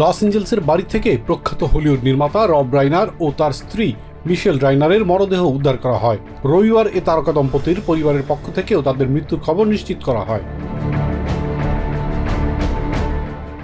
Loss এঞ্জেলসের বাড়ি থেকে প্রখ্যাত হলিউড নির্মাতা রব রাইনার ও তার স্ত্রী মিশেল রাইনারের মরদেহ উদ্ধার করা হয়। রবিবার এ তারকা দম্পতির পরিবারের পক্ষ থেকেও তাদের মৃত্যুর খবর নিশ্চিত করা হয়।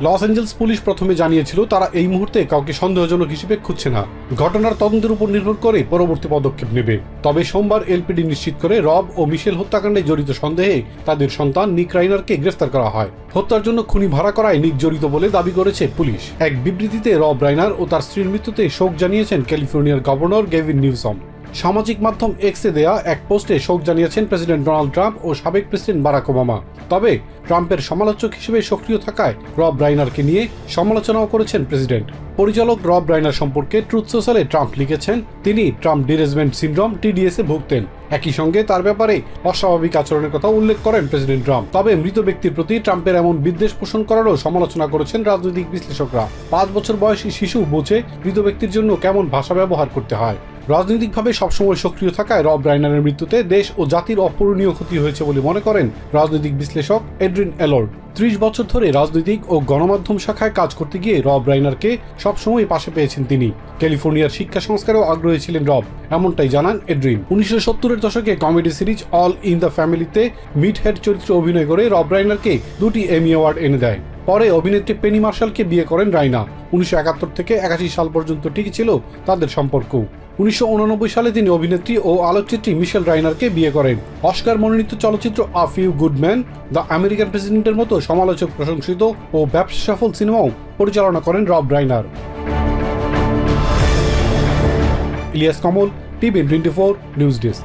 লস অ্যাঞ্জেলস পুলিশ প্রথমে জানিয়েছিল, তারা এই মুহূর্তে কাউকে সন্দেহজনক হিসেবে খুঁজছে না। ঘটনার তদন্তের উপর নির্ভর করে পরবর্তী পদক্ষেপ নেবে। তবে সোমবার এলপিডি নিশ্চিত করে রব ও মিশেল হত্যাকাণ্ডে জড়িত সন্দেহে তাদের সন্তান নিক রাইনারকে গ্রেফতার করা হয়। হত্যার জন্য খুনি ভাড়া করায় নিক জড়িত বলে দাবি করেছে পুলিশ। এক বিবৃতিতে রব রাইনার ও তার স্ত্রীর মৃত্যুতে শোক জানিয়েছেন ক্যালিফোর্নিয়ার গভর্নর গেভিন নিউসম। সামাজিক মাধ্যম এক্সে দেয়া এক পোস্টে শোক জানিয়েছেন প্রেসিডেন্ট ডোনাল্ড ট্রাম্প ও সাবেক প্রেসিডেন্ট বারাক ওবামা। তবে ট্রাম্পের সমালোচক হিসেবে সক্রিয় থাকায় রব রাইনারকে নিয়ে সমালোচনাও করেছেন প্রেসিডেন্ট। পরিচালক রব রাইনার সম্পর্কে ট্রুথ সোশ্যালে ট্রাম্প লিখেছেন, তিনি ট্রাম্প ডিরেজমেন্ট সিন্ড্রোম টিডিএস এ ভুগতেন। একই সঙ্গে তার ব্যাপারে অস্বাভাবিক আচরণের কথা উল্লেখ করেন প্রেসিডেন্ট ট্রাম্প। তবে মৃত ব্যক্তির প্রতি ট্রাম্পের এমন বিদ্বেষ পোষণ করারও সমালোচনা করেছেন রাজনৈতিক বিশ্লেষকরা। পাঁচ বছর বয়সী শিশু বোঝে মৃত ব্যক্তির জন্য কেমন ভাষা ব্যবহার করতে হয়। রাজনৈতিকভাবে সবসময় সক্রিয় থাকায় রব রাইনারের মৃত্যুতে দেশ ও জাতির অপূরণীয় ক্ষতি হয়েছে বলে মনে করেন রাজনৈতিক বিশ্লেষক এড্রিন এলর ত্রিশ বছর ধরে রাজনৈতিক ও গণমাধ্যম শাখায় কাজ করতে গিয়ে রব রাইনারকে সবসময় পাশে পেয়েছেন তিনি। ক্যালিফোর্নিয়ার শিক্ষা সংস্কারেও আগ্রহী ছিলেন রব, এমনটাই জানান এড্রিন। উনিশশো সত্তরের দশকে comedy series all in the ফ্যামিলিতে মিড হেড চরিত্রে অভিনয় করে রব রাইনারকে দুটি এমি অ্যাওয়ার্ড এনে দেয়। পরে অভিনেত্রী পেনি মার্শালকে বিয়ে করেন রাইনা। উনিশশো একাত্তর থেকে একাশি সাল পর্যন্ত টিকে ছিল তাদের সম্পর্ক। উনিশশো ঊননব্বই সালে তিনি অভিনেত্রী ও আলোকচিত্রী মিশেল রাইনারকে বিয়ে করেন। অস্কার মনোনীত চলচ্চিত্র a few good men the American প্রেসিডেন্টের মতো সমালোচক, প্রশংসিত ও ব্যবসা সফল সিনেমাও পরিচালনা করেন Rob Reiner. Elias Kamal, TV twenty four, news desk.